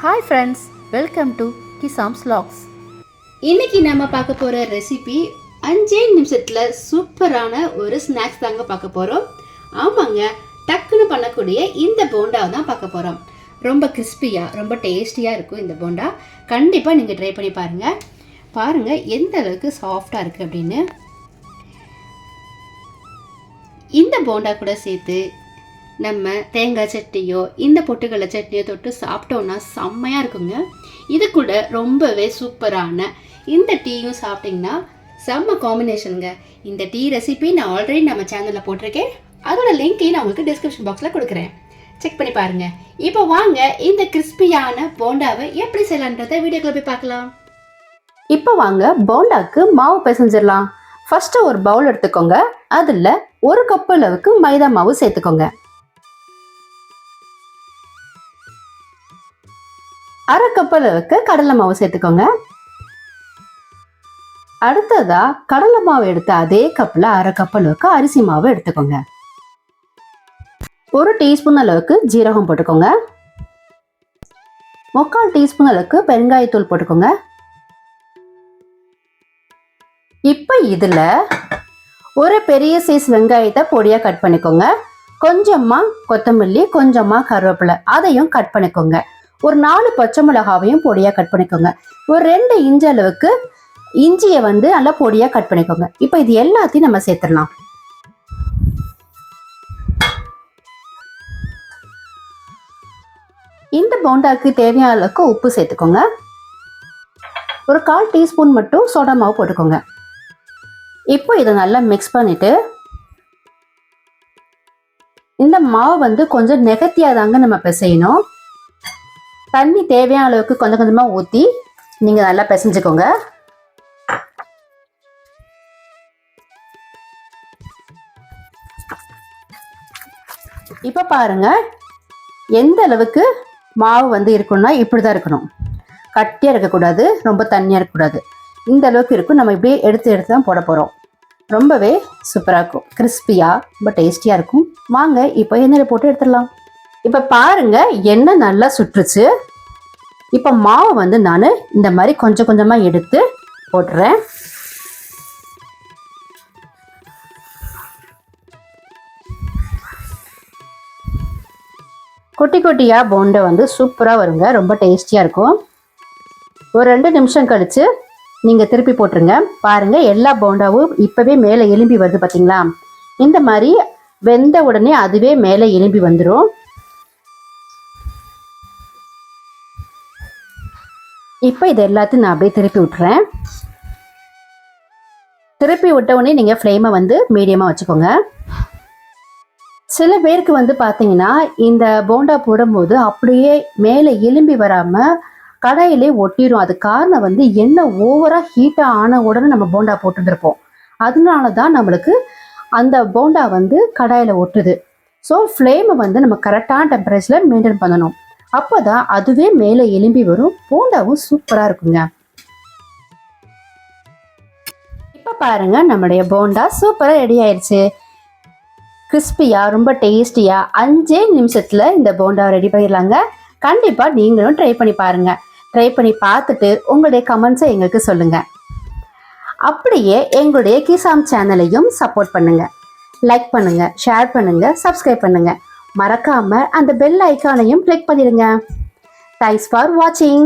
Hi friends welcome to கிசாம்ஸ் லாக்ஸ் இன்னைக்கு நம்ம பார்க்க போகிற ரெசிபி அஞ்சே நிமிஷத்தில் சூப்பரான ஒரு ஸ்நாக்ஸ் தாங்க பார்க்க போகிறோம் ஆமாங்க டக்குன்னு பண்ணக்கூடிய இந்த போண்டா தான் பார்க்க போகிறோம் ரொம்ப கிறிஸ்பியாக ரொம்ப டேஸ்டியாக இருக்கும் இந்த போண்டா. கண்டிப்பாக நீங்கள் ட்ரை பண்ணி பாருங்கள் பாருங்கள் எந்த அளவுக்கு சாஃப்டாக இருக்குது அப்படின்னு. இந்த போண்டா கூட சேர்த்து நம்ம தேங்காய் சட்னியோ இந்த பொட்டுக்கடலை சட்னியோ தொட்டு சாப்பிட்டோன்னா செம்மையாக இருக்குங்க. இது கூட ரொம்பவே சூப்பரான இந்த டீயும் சாப்பிட்டிங்கன்னா செம்ம காம்பினேஷனுங்க இந்த டீ ரெசிபி நான் ஆல்ரெடி நம்ம சேனலில் போட்டிருக்கேன். அதோட லிங்க்கையும் நான் உங்களுக்கு டிஸ்கிரிப்ஷன் பாக்ஸில் கொடுக்குறேன். செக் பண்ணி பாருங்க. இப்போ வாங்க இந்த கிறிஸ்பியான போண்டாவை எப்படி செய்யலான்றத வீடியோக்குள்ள போய் பார்க்கலாம். இப்போ வாங்க போண்டாக்கு மாவு பிசைஞ்சிடலாம். ஃபஸ்ட்டு ஒரு பவுல் எடுத்துக்கோங்க. அதில் ஒரு கப் அளவுக்கு மைதா மாவு சேர்த்துக்கோங்க. அரை கப் அளவுக்கு கடலை மாவு சேர்த்துக்கோங்க. அடுத்ததா கடலை மாவு எடுத்த அதே கப்பில் அரை கப் அளவுக்கு அரிசி மாவு எடுத்துக்கோங்க. ஒரு டீஸ்பூன் அளவுக்கு ஜீரகம் போட்டுக்கோங்க. முக்கால் டீஸ்பூன் அளவுக்கு பெருங்காயத்தூள் போட்டுக்கோங்க. இப்போ இதில் ஒரு பெரிய சைஸ் வெங்காயத்தை பொடியாக கட் பண்ணிக்கோங்க. கொஞ்சமாக கொத்தமல்லி கொஞ்சமாக கருவேப்பிலை அதையும் கட் பண்ணிக்கோங்க. ஒரு நாலு பச்சை மிளகாவையும் பொடியாக கட் பண்ணிக்கோங்க. ஒரு ரெண்டு இஞ்சி அளவுக்கு இஞ்சியை வந்து நல்லா பொடியாக கட் பண்ணிக்கோங்க. இப்போ இது எல்லாத்தையும் நம்ம சேர்த்துடலாம். இந்த போண்டாக்கு தேவையான அளவுக்கு உப்பு சேர்த்துக்கோங்க. ஒரு கால் டீஸ்பூன் மட்டும் சோடா மாவு போட்டுக்கோங்க. இப்போ இதை நல்லா மிக்ஸ் பண்ணிட்டு இந்த மாவு வந்து கொஞ்சம் நெகத்தியாக தாங்க நம்ம பிசையணும். தண்ணி தேவையான அளவுக்கு கொஞ்சம் கொஞ்சமாக ஊற்றி நீங்கள் நல்லா பிசைஞ்சுக்கோங்க. இப்போ பாருங்க எந்த அளவுக்கு மாவு வந்து இருக்கணும்னா இப்படி தான் இருக்கணும். கட்டியாக இருக்கக்கூடாது ரொம்ப தண்ணியாக இருக்கக்கூடாது. இந்த அளவுக்கு இருக்கும். நம்ம இப்படியே எடுத்து எடுத்து தான் போட போகிறோம் ரொம்பவே சூப்பராக இருக்கும். கிறிஸ்பியாக ரொம்ப டேஸ்டியாக இருக்கும். வாங்க இப்போ எண்ணெயில் போட்டு எடுத்துடலாம். இப்போ பாருங்க எண்ணெய் நல்லா சுற்றுச்சு. இப்போ மாவை வந்து நான் இந்த மாதிரி கொஞ்சம் கொஞ்சமாக எடுத்து போட்டுறேன். குட்டி குட்டியாக போண்டை வந்து சூப்பராக வருங்க ரொம்ப டேஸ்டியாக இருக்கும். ஒரு ரெண்டு நிமிஷம் கழித்து நீங்கள் திருப்பி போட்டுருங்க. பாருங்கள் எல்லா போண்டாவும் இப்போவே மேலே எலும்பி வருது பார்த்தீங்களா இந்த மாதிரி வெந்த உடனே அதுவே மேலே எலும்பி வந்துடும் இப்போ இது எல்லாத்தையும் நான் அப்படியே திருப்பி விட்டுறேன். திருப்பி விட்டவுடனே நீங்கள் ஃப்ளேமை வந்து மீடியமாக வச்சுக்கோங்க. சில பேருக்கு வந்து பார்த்தீங்கன்னா இந்த போண்டா போடும்போது அப்படியே மேலே எலும்பி வராமல் கடையிலே ஒட்டிடும் அது காரணம் வந்து எண்ணெய் ஓவராக ஹீட்டாக ஆன உடனே நம்ம போண்டா போட்டுருப்போம் அதனால தான் நம்மளுக்கு அந்த போண்டா வந்து கடாயில் ஒட்டுது. ஸோ ஃப்ளேமை வந்து நம்ம கரெக்டான டெம்பரேச்சரில் மெயின்டைன் பண்ணணும். அப்போ தான் அதுவே மேலே எலும்பி வரும். போண்டாவும் சூப்பராக இருக்குங்க. இப்போ பாருங்க நம்மளுடைய போண்டா சூப்பராக ரெடி ஆயிடுச்சு கிறிஸ்பியாக ரொம்ப டேஸ்டியாக அஞ்சே நிமிஷத்தில் இந்த போண்டாவை ரெடி பண்ணிடலாங்க. கண்டிப்பாக நீங்களும் ட்ரை பண்ணி பாருங்கள் ட்ரை பண்ணி பார்த்துட்டு உங்களுடைய கமெண்ட்ஸை எங்களுக்கு சொல்லுங்கள் அப்படியே எங்களுடைய கிசாம் சேனலையும் சப்போர்ட் பண்ணுங்கள் லைக் பண்ணுங்கள் ஷேர் பண்ணுங்கள் சப்ஸ்கிரைப் பண்ணுங்கள் மறக்காமல் அந்த பெல் ஐக்கானையும் கிளிக் பண்ணிடுங்க. தேங்க்ஸ் ஃபார் வாட்சிங்